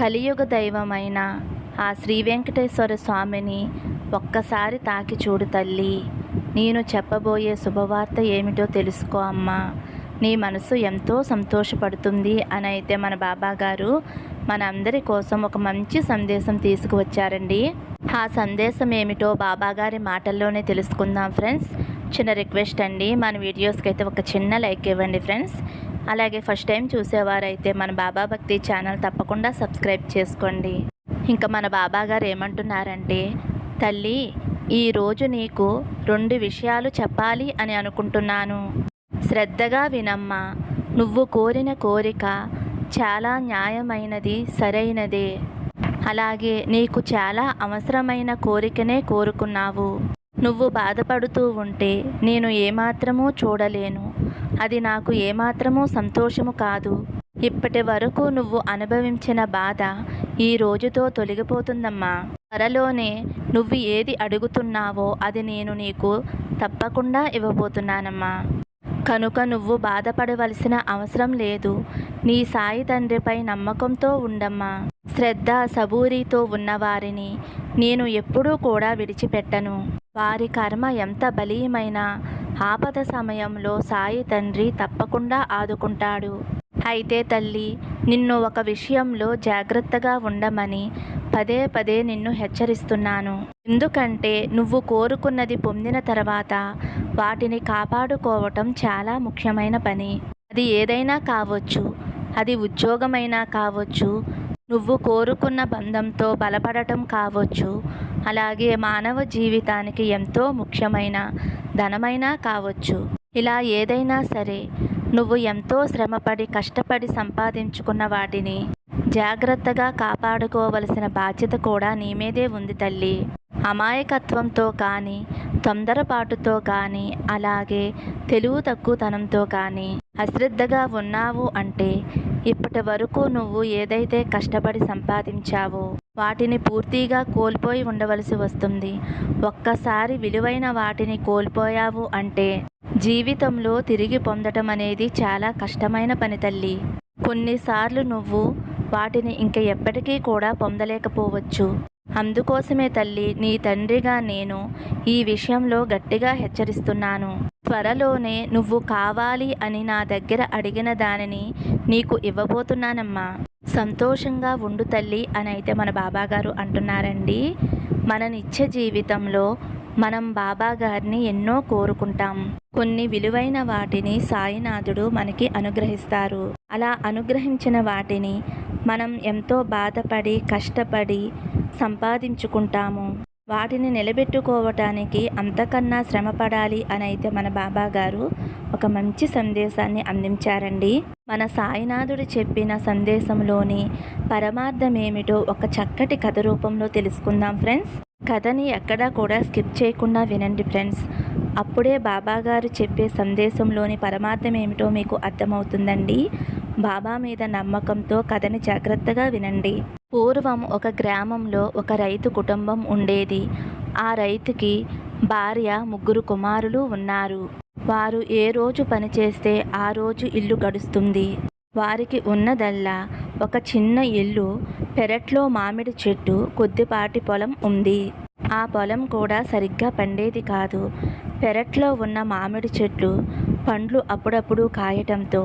కలియుగ దైవమైన ఆ శ్రీ వెంకటేశ్వర స్వామిని ఒక్కసారి తాకి చూడు తల్లి. నేను చెప్పబోయే శుభవార్త ఏమిటో తెలుసుకో అమ్మా. నీ మనసు ఎంతో సంతోషపడుతుంది అని అయితే మన బాబా గారు మన అందరి కోసం ఒక మంచి సందేశం తీసుకువచ్చారండి. ఆ సందేశం ఏమిటో బాబాగారి మాటల్లోనే తెలుసుకుందాం ఫ్రెండ్స్. చిన్న రిక్వెస్ట్ అండి మన వీడియోస్కి అయితే ఒక చిన్న లైక్ ఇవ్వండి ఫ్రెండ్స్. అలాగే ఫస్ట్ టైం చూసేవారైతే మన బాబా భక్తి ఛానల్ తప్పకుండా సబ్స్క్రైబ్ చేసుకోండి. ఇంకా మన బాబా గారు ఏమంటున్నారంటే తల్లి ఈరోజు నీకు రెండు విషయాలు చెప్పాలి అని అనుకుంటున్నాను. శ్రద్ధగా వినమ్మా. నువ్వు కోరిన కోరిక చాలా న్యాయమైనది సరైనదే. అలాగే నీకు చాలా అవసరమైన కోరికనే కోరుకున్నావు. నువ్వు బాధపడుతూ ఉంటే నేను ఏమాత్రమూ చూడలేను. అది నాకు ఏమాత్రమూ సంతోషము కాదు. ఇప్పటి వరకు నువ్వు అనుభవించిన బాధ ఈ రోజుతో తొలగిపోతుందమ్మా. త్వరలోనే నువ్వు ఏది అడుగుతున్నావో అది నేను నీకు తప్పకుండా ఇవ్వబోతున్నానమ్మా. కనుక నువ్వు బాధపడవలసిన అవసరం లేదు. నీ సాయి తండ్రిపై నమ్మకంతో ఉండమ్మా. శ్రద్ధ సబూరితో ఉన్నవారిని నేను ఎప్పుడూ కూడా విడిచిపెట్టను. వారి కర్మ ఎంత బలీయమైనా ఆపద సమయంలో సాయి తండ్రి తప్పకుండా ఆదుకుంటాడు. అయితే తల్లి నిన్ను ఒక విషయంలో జాగ్రత్తగా ఉండమని పదే పదే నిన్ను హెచ్చరిస్తున్నాను. ఎందుకంటే నువ్వు కోరుకున్నది పొందిన తర్వాత వాటిని కాపాడుకోవటం చాలా ముఖ్యమైన పని. అది ఏదైనా కావచ్చు అది ఉద్యోగమైనా కావచ్చు నువ్వు కోరుకున్న బంధంతో బలపడటం కావచ్చు. అలాగే మానవ జీవితానికి ఎంతో ముఖ్యమైన ధనమైనా కావచ్చు. ఇలా ఏదైనా సరే నువ్వు ఎంతో శ్రమపడి కష్టపడి సంపాదించుకున్న వాటిని జాగ్రత్తగా కాపాడుకోవలసిన బాధ్యత కూడా నీ మీదే ఉంది తల్లి. అమాయకత్వంతో కానీ తొందరపాటుతో కానీ అలాగే తెలుగు తక్కువతనంతో కానీ అశ్రద్ధగా ఉన్నావు అంటే ఇప్పటి వరకు నువ్వు ఏదైతే కష్టపడి సంపాదించావో వాటిని పూర్తిగా కోల్పోయి ఉండవలసి వస్తుంది. ఒక్కసారి విలువైన వాటిని కోల్పోయావు అంటే జీవితంలో తిరిగి పొందటం అనేది చాలా కష్టమైన పని తల్లి. కొన్నిసార్లు నువ్వు వాటిని ఇంక ఎప్పటికీ కూడా పొందలేకపోవచ్చు. అందుకోసమే తల్లి నీ తండ్రిగా నేను ఈ విషయంలో గట్టిగా హెచ్చరిస్తున్నాను. త్వరలోనే నువ్వు కావాలి అని నా దగ్గర అడిగిన దానిని నీకు ఇవ్వబోతున్నానమ్మా. సంతోషంగా ఉండు తల్లి అని అయితే మన బాబాగారు అంటున్నారండి. మన నిత్య జీవితంలో మనం బాబాగారిని ఎన్నో కోరుకుంటాం. కొన్ని విలువైన వాటిని సాయినాథుడు మనకి అనుగ్రహిస్తారు. అలా అనుగ్రహించిన వాటిని మనం ఎంతో బాధపడి కష్టపడి సంపాదించుకుంటాము. వాటిని నిలబెట్టుకోవటానికి అంతకన్నా శ్రమపడాలి అని అయితే మన బాబా గారు ఒక మంచి సందేశాన్ని అందించారండి. మన సాయినాథుడు చెప్పిన సందేశంలోని పరమార్థం ఏమిటో ఒక చక్కటి కథ రూపంలో తెలుసుకుందాం ఫ్రెండ్స్. కథని ఎక్కడా కూడా స్కిప్ చేయకుండా వినండి ఫ్రెండ్స్. అప్పుడే బాబాగారు చెప్పే సందేశంలోని పరమార్థం ఏమిటో మీకు అర్థమవుతుందండి. బాబా మీద నమ్మకంతో కథని జాగ్రత్తగా వినండి. పూర్వం ఒక గ్రామంలో ఒక రైతు కుటుంబం ఉండేది. ఆ రైతుకి భార్య ముగ్గురు కుమారులు ఉన్నారు. వారు ఏ రోజు పని చేస్తే ఆ రోజు ఇల్లు గడుస్తుంది. వారికి ఉన్నదల్లా ఒక చిన్న ఇల్లు పెరట్లో మామిడి చెట్టు కొద్దిపాటి పొలం ఉంది. ఆ పొలం కూడా సరిగ్గా పండేది కాదు. పెరట్లో ఉన్న మామిడి చెట్లు పండ్లు అప్పుడప్పుడు కాయటంతో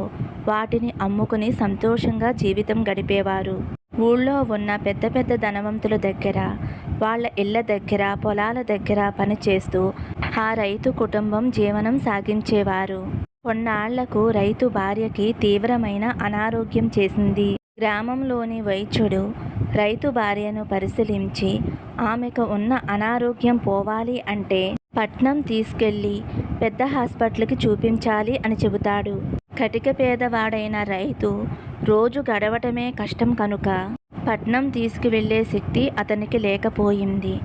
వాటిని అమ్ముకుని సంతోషంగా జీవితం గడిపేవారు. ఊళ్ళో ఉన్న పెద్ద పెద్ద ధనవంతుల దగ్గర వాళ్ళ ఇళ్ళ దగ్గర పొలాల దగ్గర పనిచేస్తూ ఆ రైతు కుటుంబం జీవనం సాగించేవారు. కొన్నాళ్ళకు రైతు భార్యకి తీవ్రమైన అనారోగ్యం చేసింది. గ్రామంలోని వైద్యుడు రైతు భార్యను పరిశీలించి ఆమెకు ఉన్న అనారోగ్యం పోవాలి అంటే పట్నం తీసుకెళ్ళి పెద్ద హాస్పిటల్కి చూపించాలి అని చెబుతాడు. కటిక పేదవాడైన రైతు రోజు గడవటమే కష్టం కనుక పట్నం తీసుకువెళ్ళే శక్తి అతనికి లేకపోయింది.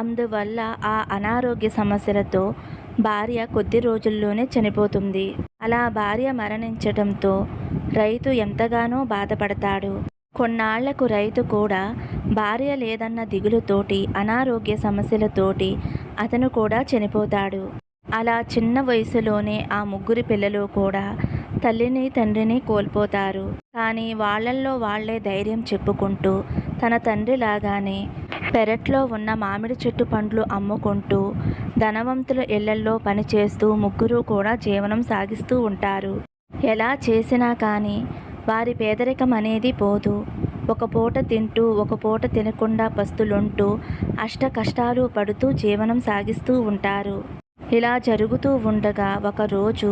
అందువల్ల ఆ అనారోగ్య సమస్యలతో భార్య కొద్ది రోజుల్లోనే చనిపోతుంది. అలా భార్య మరణించడంతో రైతు ఎంతగానో బాధపడతాడు. కొన్నాళ్ళకు రైతు కూడా భార్య లేదన్న దిగులుతోటి అనారోగ్య సమస్యలతోటి అతను కూడా చనిపోతాడు. అలా చిన్న వయసులోనే ఆ ముగ్గురి పిల్లలు కూడా తల్లిని తండ్రిని కోల్పోతారు. కానీ వాళ్ళల్లో వాళ్ళే ధైర్యం చెప్పుకుంటూ తన తండ్రి లాగానే పెరట్లో ఉన్న మామిడి చెట్టు పండ్లు అమ్ముకుంటూ ధనవంతుల ఇళ్ళల్లో పనిచేస్తూ ముగ్గురు కూడా జీవనం సాగిస్తూ ఉంటారు. ఎలా చేసినా కానీ వారి పేదరికం అనేది పోదు. ఒక పూట తింటూ ఒక పూట తినకుండా పస్తులుంటూ అష్ట కష్టాలు పడుతూ జీవనం సాగిస్తూ ఉంటారు. ఇలా జరుగుతూ ఉండగా ఒకరోజు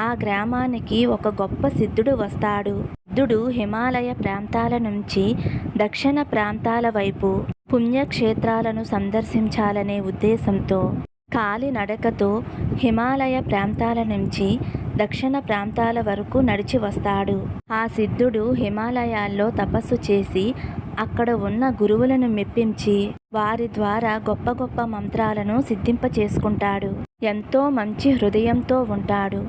ఆ గ్రామానికి ఒక గొప్ప సిద్ధుడు వస్తాడు. సిద్ధుడు హిమాలయ ప్రాంతాల నుంచి దక్షిణ ప్రాంతాల వైపు పుణ్యక్షేత్రాలను సందర్శించాలనే ఉద్దేశంతో కాలినడకతో హిమాలయ ప్రాంతాల నుంచి దక్షిణ ప్రాంతాల వరకు నడిచి వస్తాడు. ఆ సిద్ధుడు హిమాలయాల్లో తపస్సు చేసి అక్కడ ఉన్న గురువులను మెప్పించి వారి ద్వారా గొప్ప గొప్ప మంత్రాలను సిద్ధింప చేసుకుంటాడు ఎంతో మంచి హృదయంతో ఉంటాడు.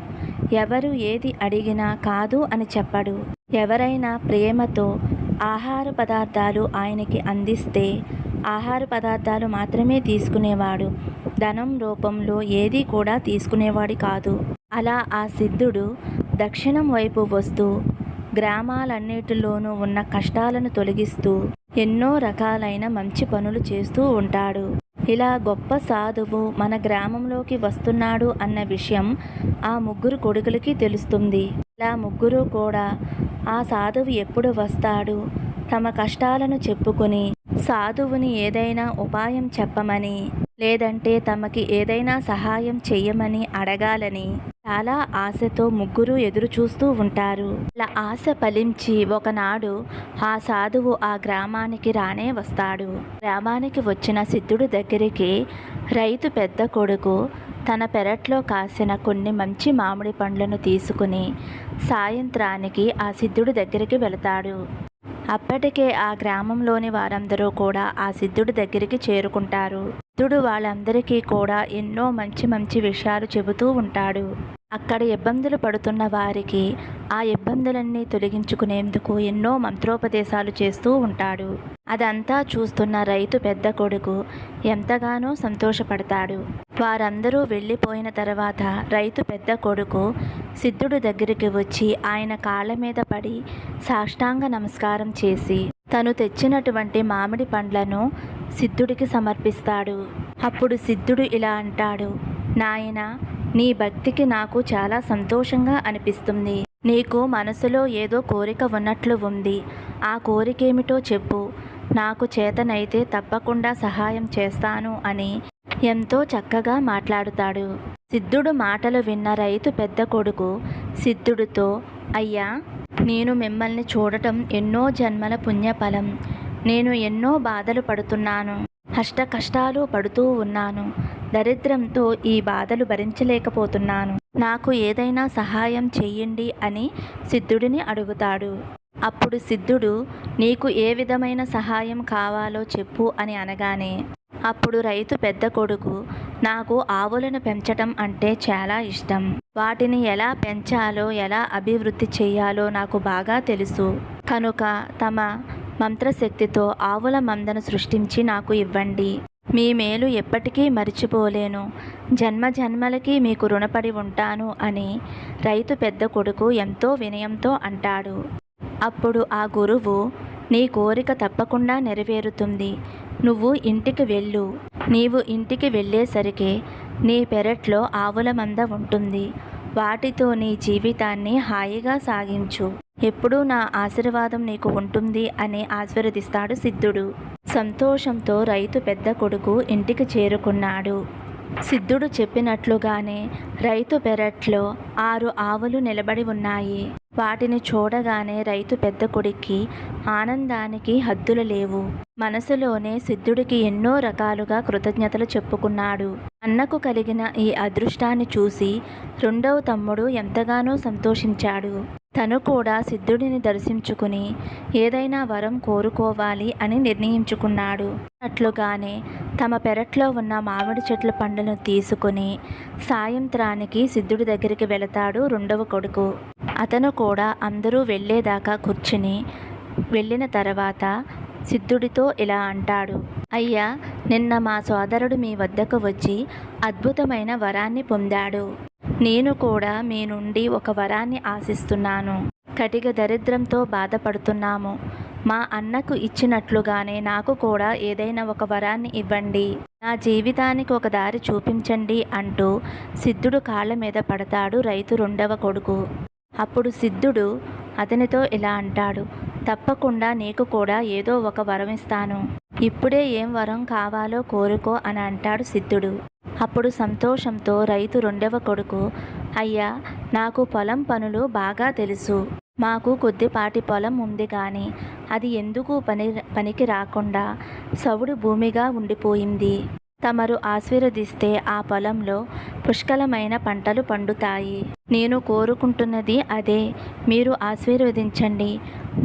ఎవరు ఏది అడిగినా కాదు అని చెప్పడు. ఎవరైనా ప్రేమతో ఆహార పదార్థాలు ఆయనకి అందిస్తే ఆహార పదార్థాలు మాత్రమే తీసుకునేవాడు. ధనం రూపంలో ఏది కూడా తీసుకునేవాడు కాదు. అలా ఆ సిద్ధుడు దక్షిణం వైపు వస్తూ గ్రామాలన్నిటిలోనూ ఉన్న కష్టాలను తొలగిస్తూ ఎన్నో రకాలైన మంచి పనులు చేస్తూ ఉంటాడు. ఇలా గొప్ప సాధువు మన గ్రామంలోకి వస్తున్నాడు అన్న విషయం ఆ ముగ్గురు కొడుకులకి తెలుస్తుంది. ఇలా ముగ్గురు కూడా ఆ సాధువు ఎప్పుడు వస్తాడు? తమ కష్టాలను చెప్పుకొని సాధువుని ఏదైనా ఉపాయం చెప్పమని లేదంటే తమకి ఏదైనా సహాయం చెయ్యమని అడగాలని చాలా ఆశతో ముగ్గురు ఎదురు చూస్తూ ఉంటారు. అలా ఆశ ఫలించి ఒకనాడు ఆ సాధువు ఆ గ్రామానికి రానే వస్తాడు. గ్రామానికి వచ్చిన సిద్ధుడు దగ్గరికి రైతు పెద్ద కొడుకు తన పెరట్లో కాసిన కొన్ని మంచి మామిడి పండ్లను తీసుకుని సాయంత్రానికి ఆ సిద్ధుడి దగ్గరికి వెళతాడు. అప్పటికే ఆ గ్రామంలోని వారందరూ కూడా ఆ సిద్ధుడి దగ్గరికి చేరుకుంటారు. బుద్ధుడు వాళ్ళందరికీ కూడా ఎన్నో మంచి మంచి విషయాలు చెబుతూ ఉంటాడు. అక్కడ ఇబ్బందులు పడుతున్న వారికి ఆ ఇబ్బందులన్నీ తొలగించుకునేందుకు ఎన్నో మంత్రోపదేశాలు చేస్తూ ఉంటాడు. అదంతా చూస్తున్న రైతు పెద్ద కొడుకు ఎంతగానో సంతోషపడతాడు. వారందరూ వెళ్ళిపోయిన తర్వాత రైతు పెద్ద కొడుకు సిద్ధుడు దగ్గరికి వచ్చి ఆయన కాళ్ళ మీద పడి సాష్టాంగ నమస్కారం చేసి తను తెచ్చినటువంటి మామిడి పండ్లను సిద్ధుడికి సమర్పిస్తాడు. అప్పుడు సిద్ధుడు ఇలా అంటాడు నాయనా నీ భక్తికి నాకు చాలా సంతోషంగా అనిపిస్తుంది. నీకు మనసులో ఏదో కోరిక ఉన్నట్లు ఉంది. ఆ కోరికేమిటో చెప్పు. నాకు చేతనైతే తప్పకుండా సహాయం చేస్తాను అని ఎంతో చక్కగా మాట్లాడుతాడు. సిద్ధుడు మాటలు విన్న రైతు పెద్ద కొడుకు సిద్ధుడితో అయ్యా నేను మిమ్మల్ని చూడటం ఎన్నో జన్మల పుణ్యఫలం. నేను ఎన్నో బాధలు పడుతున్నాను. కష్ట కష్టాలు పడుతూ ఉన్నాను. దరిద్రంతో ఈ బాధలు భరించలేకపోతున్నాను. నాకు ఏదైనా సహాయం చెయ్యండి అని సిద్ధుడిని అడుగుతాడు. అప్పుడు సిద్ధుడు నీకు ఏ విధమైన సహాయం కావాలో చెప్పు అని అనగానే అప్పుడు రైతు పెద్ద కొడుకు నాకు ఆవులను పెంచటం అంటే చాలా ఇష్టం. వాటిని ఎలా పెంచాలో ఎలా అభివృద్ధి చేయాలో నాకు బాగా తెలుసు. కనుక తమ మంత్రశక్తితో ఆవుల మందను సృష్టించి నాకు ఇవ్వండి. మీ మేలు ఎప్పటికీ మరిచిపోలేను. జన్మ జన్మలకి మీకు రుణపడి ఉంటాను అని రైతు పెద్ద కొడుకు ఎంతో వినయంతో అంటాడు. అప్పుడు ఆ గురువు నీ కోరిక తప్పకుండా నెరవేరుతుంది. నువ్వు ఇంటికి వెళ్ళు. నీవు ఇంటికి వెళ్ళేసరికి నీ పెరట్లో ఆవుల మంద ఉంటుంది. వాటితో నీ జీవితాన్ని హాయిగా సాగించు. ఎప్పుడూ నా ఆశీర్వాదం నీకు ఉంటుంది అని ఆశీర్వదిస్తాడు సిద్ధుడు. సంతోషంతో రైతు పెద్ద కొడుకు ఇంటికి చేరుకున్నాడు. సిద్ధుడు చెప్పినట్లుగానే రైతు పెరట్లో ఆరు ఆవులు నిలబడి ఉన్నాయి. వాటిని చూడగానే రైతు పెద్ద కొడుక్కి ఆనందానికి హద్దులు లేవు. మనసులోనే సిద్ధుడికి ఎన్నో రకాలుగా కృతజ్ఞతలు చెప్పుకున్నాడు. అన్నకు కలిగిన ఈ అదృష్టాన్ని చూసి రెండవ తమ్ముడు ఎంతగానో సంతోషించాడు. తను కూడా సిద్ధుడిని దర్శించుకుని ఏదైనా వరం కోరుకోవాలి అని నిర్ణయించుకున్నాడు. అట్లుగానే తమ పెరట్లో ఉన్న మామిడి చెట్ల పండ్లను తీసుకుని సాయంత్రానికి సిద్ధుడి దగ్గరికి వెళతాడు రెండవ కొడుకు. అతను కూడా అందరూ వెళ్ళేదాకా కూర్చుని వెళ్ళిన తర్వాత సిద్ధుడితో ఇలా అంటాడు. అయ్యా నిన్న మా సోదరుడు మీ వద్దకు వచ్చి అద్భుతమైన వరాన్ని పొందాడు. నేను కూడా మీ నుండి ఒక వరాన్ని ఆశిస్తున్నాను. కటిక దరిద్రంతో బాధపడుతున్నాము. మా అన్నకు ఇచ్చినట్లుగానే నాకు కూడా ఏదైనా ఒక వరాన్ని ఇవ్వండి. నా జీవితానికి ఒక దారి చూపించండి అంటూ సిద్ధుడు కాళ్ళ మీద పడతాడు రైతు రెండవ కొడుకు. అప్పుడు సిద్ధుడు అతనితో ఇలా అంటాడు. తప్పకుండా నీకు కూడా ఏదో ఒక వరం ఇస్తాను. ఇప్పుడే ఏం వరం కావాలో కోరుకో అని అంటాడు సిద్ధుడు. అప్పుడు సంతోషంతో రైతు రెండవ కొడుకు అయ్యా నాకు పొలం పనులు బాగా తెలుసు. మాకు కొద్దిపాటి పొలం ఉంది కానీ అది ఎందుకు పని పనికి రాకుండా సవుడు భూమిగా ఉండిపోయింది. తమరు ఆశీర్వదిస్తే ఆ పొలంలో పుష్కలమైన పంటలు పండుతాయి. నేను కోరుకుంటున్నది అదే. మీరు ఆశీర్వదించండి.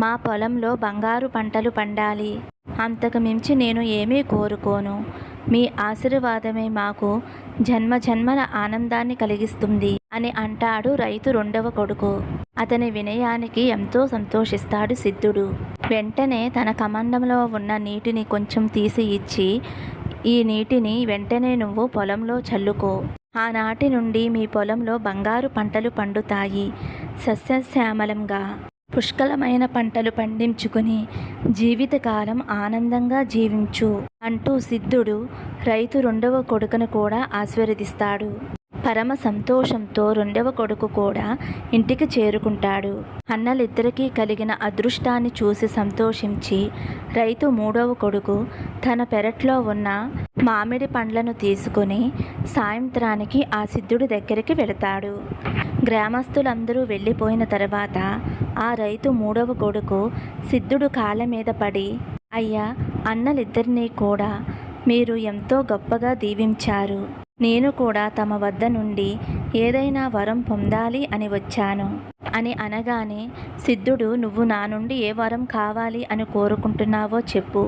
మా పొలంలో బంగారు పంటలు పండాలి. అంతకు మించి నేను ఏమీ కోరుకోను. మీ ఆశీర్వాదమే మాకు జన్మ జన్మల ఆనందాన్ని కలిగిస్తుంది అని అంటాడు రైతు రెండవ కొడుకు. అతని వినయానికి ఎంతో సంతోషిస్తాడు సిద్ధుడు. వెంటనే తన కమండంలో ఉన్న నీటిని కొంచెం తీసి ఇచ్చి ఈ నీటిని వెంటనే నువ్వు పొలంలో చల్లుకో. ఆనాటి నుండి మీ పొలంలో బంగారు పంటలు పండుతాయి. సస్యశ్యామలంగా పుష్కలమైన పంటలు పండించుకుని జీవితకాలం ఆనందంగా జీవించు అంటూ సిద్ధుడు రైతు రెండవ కొడుకును కూడా ఆశీర్వదిస్తాడు. పరమ సంతోషంతో రెండవ కొడుకు కూడా ఇంటికి చేరుకుంటాడు. అన్నలిద్దరికీ కలిగిన అదృష్టాన్ని చూసి సంతోషించి రైతు మూడవ కొడుకు తన పెరట్లో ఉన్న మామిడి పండ్లను తీసుకుని సాయంత్రానికి ఆ సిద్ధుడి దగ్గరికి వెళతాడు. గ్రామస్తులందరూ వెళ్ళిపోయిన తర్వాత ఆ రైతు మూడవ కొడుకు సిద్ధుడు కాళ్ళ మీద పడి అయ్యా అన్నలిద్దరినీ కూడా మీరు ఎంతో గొప్పగా దీవించారు. నేను కూడా తమ వద్ద నుండి ఏదైనా వరం పొందాలి అని వచ్చాను. అని అనగానే సిద్ధుడు నువ్వు నా నుండి ఏ వరం కావాలి అని కోరుకుంటున్నావో చెప్పు.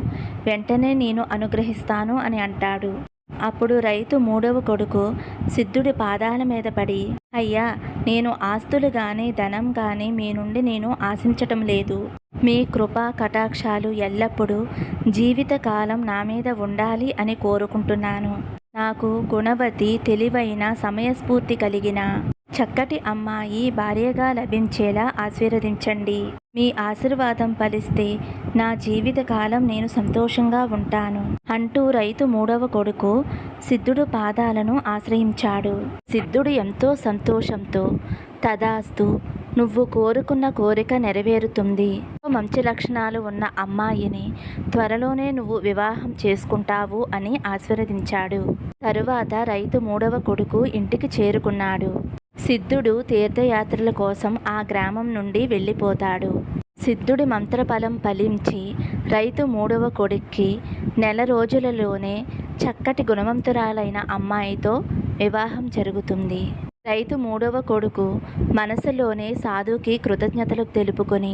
వెంటనే నేను అనుగ్రహిస్తాను అని అంటాడు. అప్పుడు రైతు మూడవ కొడుకు సిద్ధుడి పాదాల మీద పడి అయ్యా నేను ఆస్తులు కానీ ధనం కానీ మీ నుండి నేను ఆశించటం లేదు. మీ కృపా కటాక్షాలు ఎల్లప్పుడూ జీవితకాలం నా మీద ఉండాలి అని కోరుకుంటున్నాను. నాకు గుణవతి తెలివైన సమయస్ఫూర్తి కలిగిన చక్కటి అమ్మాయి భార్యగా లభించేలా ఆశీర్వదించండి. మీ ఆశీర్వాదం ఫలిస్తే నా జీవితకాలం నేను సంతోషంగా ఉంటాను. అంటూ రైతు మూడవ కొడుకు సిద్ధుడు పాదాలను ఆశ్రయించాడు. సిద్ధుడు ఎంతో సంతోషంతో తదాస్తు నువ్వు కోరుకున్న కోరిక నెరవేరుతుంది. మంచి లక్షణాలు ఉన్న అమ్మాయిని త్వరలోనే నువ్వు వివాహం చేసుకుంటావు అని ఆశీర్వదించాడు. తరువాత రైతు మూడవ కొడుకు ఇంటికి చేరుకున్నాడు. సిద్ధుడు తీర్థయాత్రల కోసం ఆ గ్రామం నుండి వెళ్ళిపోతాడు. సిద్ధుడి మంత్రఫలం ఫలించి రైతు మూడవ కొడుక్కి నెల రోజులలోనే చక్కటి గుణవంతురాలైన అమ్మాయితో వివాహం జరుగుతుంది. రైతు మూడవ కొడుకు మనసులోనే సాధుకి కృతజ్ఞతలు తెలుపుకొని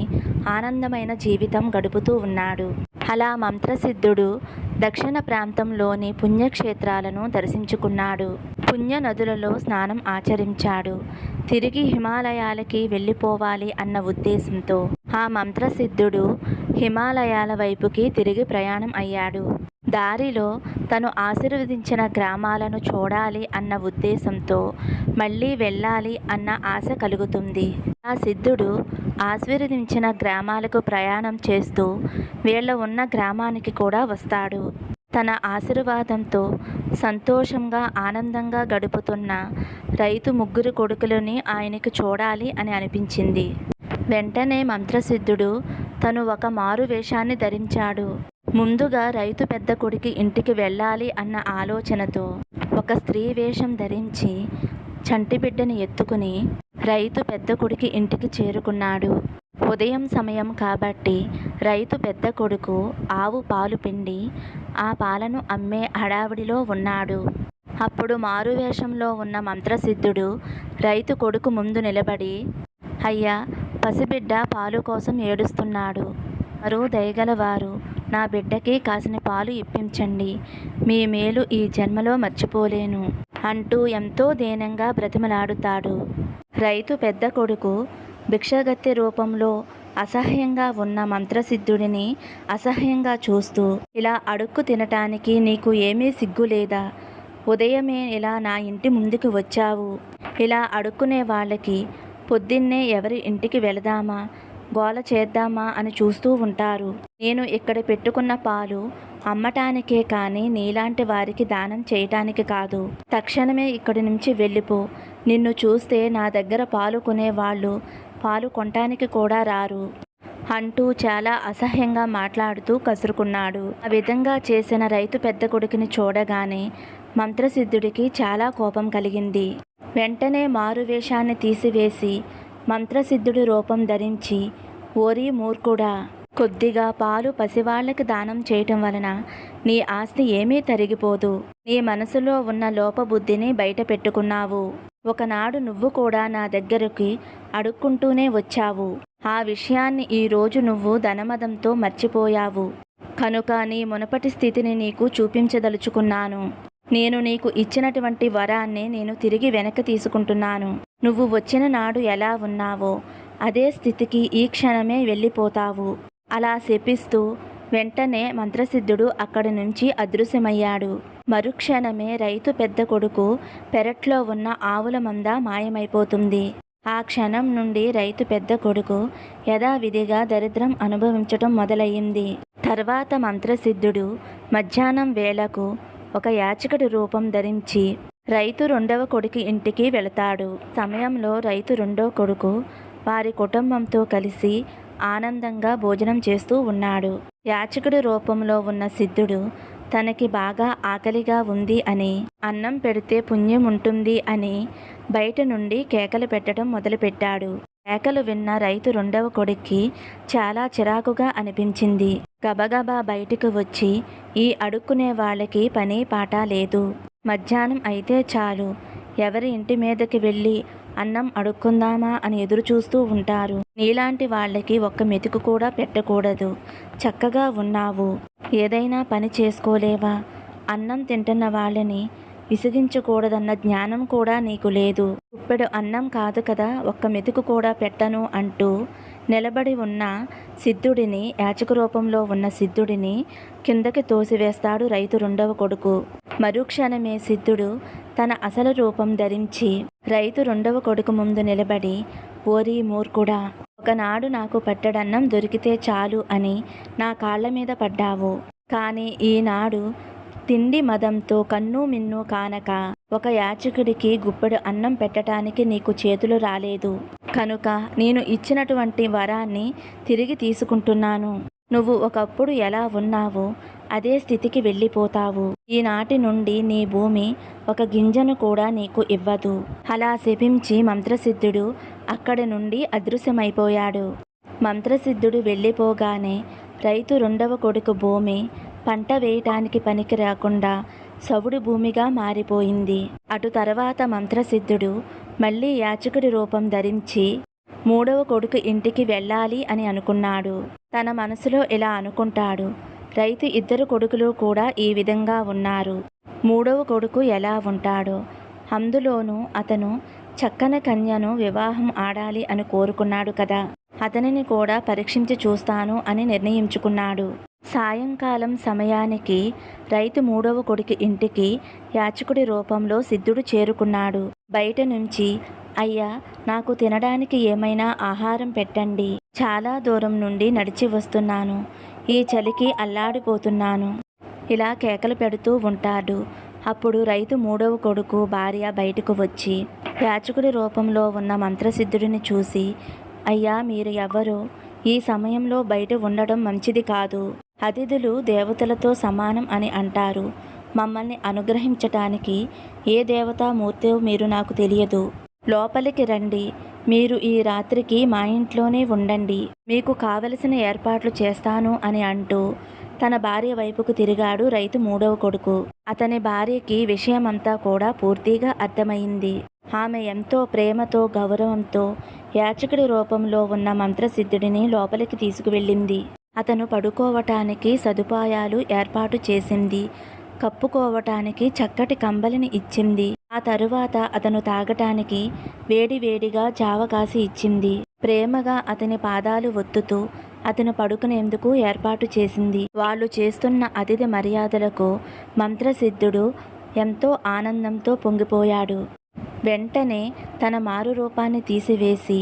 ఆనందమైన జీవితం గడుపుతూ ఉన్నాడు. అలా మంత్రసిద్ధుడు దక్షిణ ప్రాంతంలోని పుణ్యక్షేత్రాలను దర్శించుకున్నాడు. పుణ్య నదులలో స్నానం ఆచరించాడు. తిరిగి హిమాలయాలకి వెళ్ళిపోవాలి అన్న ఉద్దేశంతో ఆ మంత్రసిద్ధుడు హిమాలయాల వైపుకి తిరిగి ప్రయాణం అయ్యాడు. దారిలో తను ఆశీర్వదించిన గ్రామాలను చూడాలి అన్న ఉద్దేశంతో మళ్ళీ వెళ్ళాలి అన్న ఆశ కలుగుతుంది. ఆ సిద్ధుడు ఆశీర్వదించిన గ్రామాలకు ప్రయాణం చేస్తూ వీళ్ళ ఉన్న గ్రామానికి కూడా వస్తాడు. తన ఆశీర్వాదంతో సంతోషంగా ఆనందంగా గడుపుతున్న రైతు ముగ్గురు కొడుకులని ఆయనకు చూడాలి అని అనిపించింది. వెంటనే మంత్రసిద్ధుడు తను ఒక మారు వేషాన్ని ధరించాడు. ముందుగా రైతు పెద్ద కొడుకు ఇంటికి వెళ్ళాలి అన్న ఆలోచనతో ఒక స్త్రీ వేషం ధరించి చంటి బిడ్డని ఎత్తుకుని రైతు పెద్ద కొడుకు ఇంటికి చేరుకున్నాడు. ఉదయం సమయం కాబట్టి రైతు పెద్ద కొడుకు ఆవు పాలు పిండి ఆ పాలను అమ్మే హడావిడిలో ఉన్నాడు. అప్పుడు మారువేషంలో ఉన్న మంత్రసిద్ధుడు రైతు కొడుకు ముందు నిలబడి అయ్యా పసిబిడ్డ పాలు కోసం ఏడుస్తున్నాడు. మరో దయగలవారు నా బిడ్డకి కాసిన పాలు ఇప్పించండి. మీ మేలు ఈ జన్మలో మర్చిపోలేను. అంటూ ఎంతో దీనంగా బ్రతిమలాడుతాడు. రైతు పెద్ద కొడుకు భిక్షగత్తె రూపంలో అసహ్యంగా ఉన్న మంత్రసిద్ధుడిని అసహ్యంగా చూస్తూ ఇలా అడుక్కు తినటానికి నీకు ఏమీ సిగ్గు లేదా? ఉదయమే ఇలా నా ఇంటి ముందుకు వచ్చావు. ఇలా అడుక్కునే వాళ్ళకి పొద్దున్నే ఎవరి ఇంటికి వెళదామా? గోల చేద్దామా అని చూస్తూ ఉంటారు. నేను ఇక్కడ పెట్టుకున్న పాలు అమ్మటానికే కానీ నీలాంటి వారికి దానం చేయటానికి కాదు. తక్షణమే ఇక్కడి నుంచి వెళ్ళిపో. నిన్ను చూస్తే నా దగ్గర పాలు కొనేవాళ్ళు పాలు కొనటానికి కూడా రారు. అంటూ చాలా అసహ్యంగా మాట్లాడుతూ కసురుకున్నాడు. ఆ విధంగా చేసిన రైతు పెద్ద కొడుకుని చూడగానే మంత్రసిద్ధుడికి చాలా కోపం కలిగింది. వెంటనే మారువేషాన్ని తీసివేసి మంత్రసిద్ధుడి రూపం ధరించి ఓరి మూర్ఖుడా కొద్దిగా పాలు పసివాళ్ళకు దానం చేయటం వలన నీ ఆస్తి ఏమీ తరిగిపోదు. నీ మనసులో ఉన్న లోపబుద్ధిని బయట పెట్టుకున్నావు. ఒకనాడు నువ్వు కూడా నా దగ్గరికి అడుక్కుంటూనే వచ్చావు. ఆ విషయాన్ని ఈరోజు నువ్వు ధనమదంతో మర్చిపోయావు. కనుక నీ మునపటి స్థితిని నీకు చూపించదలుచుకున్నాను. నేను నీకు ఇచ్చినటువంటి వరాన్ని నేను తిరిగి వెనక్కి తీసుకుంటున్నాను. నువ్వు వచ్చిన నాడు ఎలా ఉన్నావో అదే స్థితికి ఈ క్షణమే వెళ్ళిపోతావు. అలా శపిస్తూ వెంటనే మంత్రసిద్ధుడు అక్కడి నుంచి అదృశ్యమయ్యాడు. మరుక్షణమే రైతు పెద్ద కొడుకు పెరట్లో ఉన్న ఆవుల మంద మాయమైపోతుంది. ఆ క్షణం నుండి రైతు పెద్ద కొడుకు యథావిధిగా దరిద్రం అనుభవించటం మొదలయ్యింది. తర్వాత మంత్రసిద్ధుడు మధ్యాహ్నం వేళకు ఒక యాచకుడి రూపం ధరించి రైతు రెండవ కొడుకు ఇంటికి వెళతాడు. సమయంలో రైతు రెండవ కొడుకు వారి కుటుంబంతో కలిసి ఆనందంగా భోజనం చేస్తూ ఉన్నాడు. యాచకుడి రూపంలో ఉన్న సిద్ధుడు తనకి బాగా ఆకలిగా ఉంది అని అన్నం పెడితే పుణ్యం ఉంటుంది అని బయట నుండి కేకలు పెట్టడం మొదలుపెట్టాడు. కేకలు విన్న రైతు రెండవ కొడుక్కి చాలా చిరాకుగా అనిపించింది. గబగబా బయటకు వచ్చి ఈ అడుక్కునే వాళ్ళకి పని పాట లేదు. మధ్యాహ్నం అయితే చాలు. ఎవరి ఇంటి మీదకి వెళ్ళి అన్నం అడుక్కుందామా అని ఎదురు చూస్తూ ఉంటారు. నీలాంటి వాళ్ళకి ఒక్క మెతుకు కూడా పెట్టకూడదు. చక్కగా ఉన్నావు. ఏదైనా పని చేసుకోలేవా? అన్నం తింటున్న వాళ్ళని విసిగించకూడదన్న జ్ఞానం కూడా నీకు లేదు. ఇప్పుడు అన్నం కాదు కదా ఒక్క మెతుకు కూడా పెట్టను అంటూ నిలబడి ఉన్న సిద్ధుడిని యాచక రూపంలో ఉన్న సిద్ధుడిని కిందకి తోసివేస్తాడు రైతు రెండవ కొడుకు. మరుక్షణమే సిద్ధుడు తన అసలు రూపం ధరించి రైతు రెండవ కొడుకు ముందు నిలబడి ఓరి మూర్ఖుడా ఒకనాడు నాకు పట్టడన్నం దొరికితే చాలు అని నా కాళ్ళ మీద పడ్డావు. కానీ ఈనాడు తిండి మదంతో కన్ను మిన్ను కానక ఒక యాచకుడికి గుప్పెడు అన్నం పెట్టడానికి నీకు చేతులు రాలేదు. కనుక నేను ఇచ్చినటువంటి వరాన్ని తిరిగి తీసుకుంటున్నాను. నువ్వు ఒకప్పుడు ఎలా ఉన్నావో అదే స్థితికి వెళ్ళిపోతావు. ఈనాటి నుండి నీ భూమి ఒక గింజను కూడా నీకు ఇవ్వదు. అలా శపించి మంత్రసిద్ధుడు అక్కడి నుండి అదృశ్యమైపోయాడు. మంత్రసిద్ధుడు వెళ్ళిపోగానే రైతు రెండవ కొడుకు భూమి పంట వేయటానికి పనికి రాకుండా సవుడు భూమిగా మారిపోయింది. అటు తర్వాత మంత్రసిద్ధుడు మళ్ళీ యాచకుడి రూపం ధరించి మూడవ కొడుకు ఇంటికి వెళ్ళాలి అని అనుకున్నాడు. తన మనసులో ఇలా అనుకుంటాడు రైతు ఇద్దరు కొడుకులు కూడా ఈ విధంగా ఉన్నారు. మూడవ కొడుకు ఎలా ఉంటాడో అందులోనూ అతను చక్కని కన్యను వివాహం ఆడాలి అని కోరుకున్నాడు కదా. అతనిని కూడా పరీక్షించి చూస్తాను అని నిర్ణయించుకున్నాడు. సాయంకాలం సమయానికి రైతు మూడవ కొడుకు ఇంటికి యాచకుడి రూపంలో సిద్ధుడు చేరుకున్నాడు. బయట నుంచి అయ్యా నాకు తినడానికి ఏమైనా ఆహారం పెట్టండి. చాలా దూరం నుండి నడిచి వస్తున్నాను. ఈ చలికి అల్లాడిపోతున్నాను ఇలా కేకలు పెడుతూ ఉంటాడు. అప్పుడు రైతు మూడవ కొడుకు భార్య బయటకు వచ్చి యాచకుడి రూపంలో ఉన్న మంత్రసిద్ధుడిని చూసి అయ్యా మీరు ఎవరు? ఈ సమయంలో బయట ఉండడం మంచిది కాదు. అతిథులు దేవతలతో సమానం అని అంటారు. మమ్మల్ని అనుగ్రహించటానికి ఏ దేవతామూర్తో మీరు నాకు తెలియదు. లోపలికి రండి. మీరు ఈ రాత్రికి మా ఇంట్లోనే ఉండండి. మీకు కావలసిన ఏర్పాట్లు చేస్తాను అని అంటూ తన భార్య వైపుకు తిరిగాడు రైతు మూడవ కొడుకు. అతని భార్యకి విషయమంతా కూడా పూర్తిగా అర్థమైంది. ఆమె ఎంతో ప్రేమతో గౌరవంతో యాచకుడి రూపంలో ఉన్న మంత్రసిద్ధుడిని లోపలికి తీసుకువెళ్ళింది. అతను పడుకోవటానికి సదుపాయాలు ఏర్పాటు చేసింది. కప్పుకోవటానికి చక్కటి కంబలిని ఇచ్చింది. ఆ తరువాత అతను తాగటానికి వేడివేడిగా జావకాసి ఇచ్చింది. ప్రేమగా అతని పాదాలు ఒత్తుతూ అతను పడుకునేందుకు ఏర్పాటు చేసింది. వాళ్ళు చేస్తున్న అతిథి మర్యాదలకు మంత్రసిద్ధుడు ఎంతో ఆనందంతో పొంగిపోయాడు. వెంటనే తన మారు రూపాన్ని తీసివేసి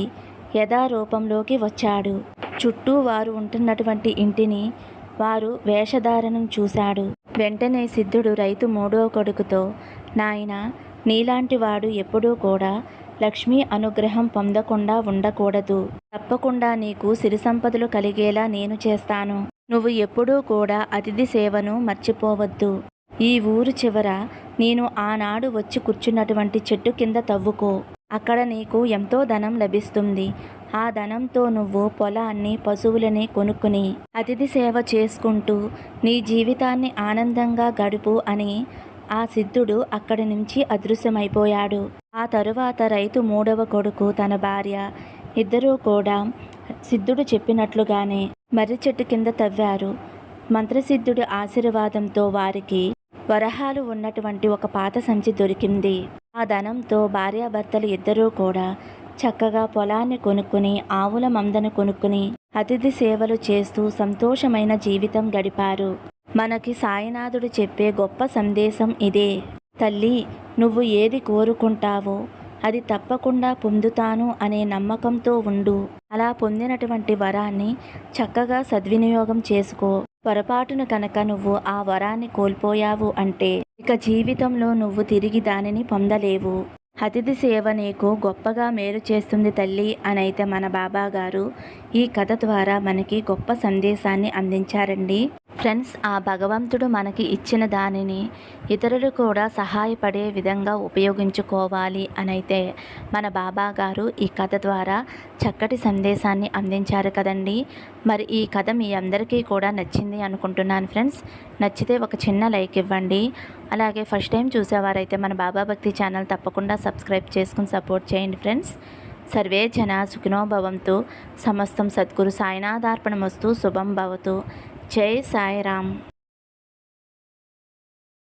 యథారూపంలోకి వచ్చాడు. చుట్టూ వారు ఉంటున్నటువంటి ఇంటిని వారు వేషధారణం చూశాడు. వెంటనే సిద్ధుడు రైతు మూడో కొడుకుతో నాయన నీలాంటి వాడు ఎప్పుడూ కూడా లక్ష్మీ అనుగ్రహం పొందకుండా ఉండకూడదు. తప్పకుండా నీకు సిరి సంపదలు కలిగేలా నేను చేస్తాను. నువ్వు ఎప్పుడూ కూడా అతిథి సేవను మర్చిపోవద్దు. ఈ ఊరు చివర నేను ఆనాడు వచ్చి కూర్చున్నటువంటి చెట్టు కింద తవ్వుకో. అక్కడ నీకు ఎంతో ధనం లభిస్తుంది. ఆ ధనంతో నువ్వు పొలాన్ని పశువులని కొనుక్కుని అతిథి సేవ చేసుకుంటూ నీ జీవితాన్ని ఆనందంగా గడుపు అని ఆ సిద్ధుడు అక్కడి నుంచి అదృశ్యమైపోయాడు. ఆ తరువాత రైతు మూడవ కొడుకు తన భార్య ఇద్దరూ కూడా సిద్ధుడు చెప్పినట్లుగానే మర్రి చెట్టు కింద తవ్వారు. మంత్రసిద్ధుడి ఆశీర్వాదంతో వారికి వరహాలు ఉన్నటువంటి ఒక పాత సంచి దొరికింది. ఆ ధనంతో భార్యాభర్తలు ఇద్దరూ కూడా చక్కగా పొలాన్ని కొనుక్కుని ఆవుల మందను కొనుక్కుని అతిథి సేవలు చేస్తూ సంతోషమైన జీవితం గడిపారు. మనకి సాయినాథుడు చెప్పే గొప్ప సందేశం ఇదే. తల్లి నువ్వు ఏది కోరుకుంటావో అది తప్పకుండా పొందుతాను అనే నమ్మకంతో ఉండు. అలా పొందినటువంటి వరాన్ని చక్కగా సద్వినియోగం చేసుకో. పొరపాటున కనుక నువ్వు ఆ వరాన్ని కోల్పోయావు అంటే ఇక జీవితంలో నువ్వు తిరిగి దానిని పొందలేవు. అతిథి సేవ నీకు గొప్పగా మేలు చేస్తుంది తల్లి అని అయితే మన బాబా గారు ఈ కథ ద్వారా మనకి గొప్ప సందేశాన్ని అందించారండి. ఫ్రెండ్స్ ఆ భగవంతుడు మనకి ఇచ్చిన దానిని ఇతరులు కూడా సహాయపడే విధంగా ఉపయోగించుకోవాలి అనైతే మన బాబా గారు ఈ కథ ద్వారా చక్కటి సందేశాన్ని అందించారు కదండి. మరి ఈ కథ మీ అందరికీ కూడా నచ్చింది అనుకుంటున్నాను ఫ్రెండ్స్. నచ్చితే ఒక చిన్న లైక్ ఇవ్వండి. అలాగే ఫస్ట్ టైం చూసేవారైతే మన బాబా భక్తి ఛానల్ తప్పకుండా సబ్స్క్రైబ్ చేసుకుని సపోర్ట్ చేయండి ఫ్రెండ్స్. సర్వే జన సుఖినో భవంతు. సమస్తం సద్గురు సాయినాథార్పణమస్తు. శుభం భవతు. జై సాయిరామ్.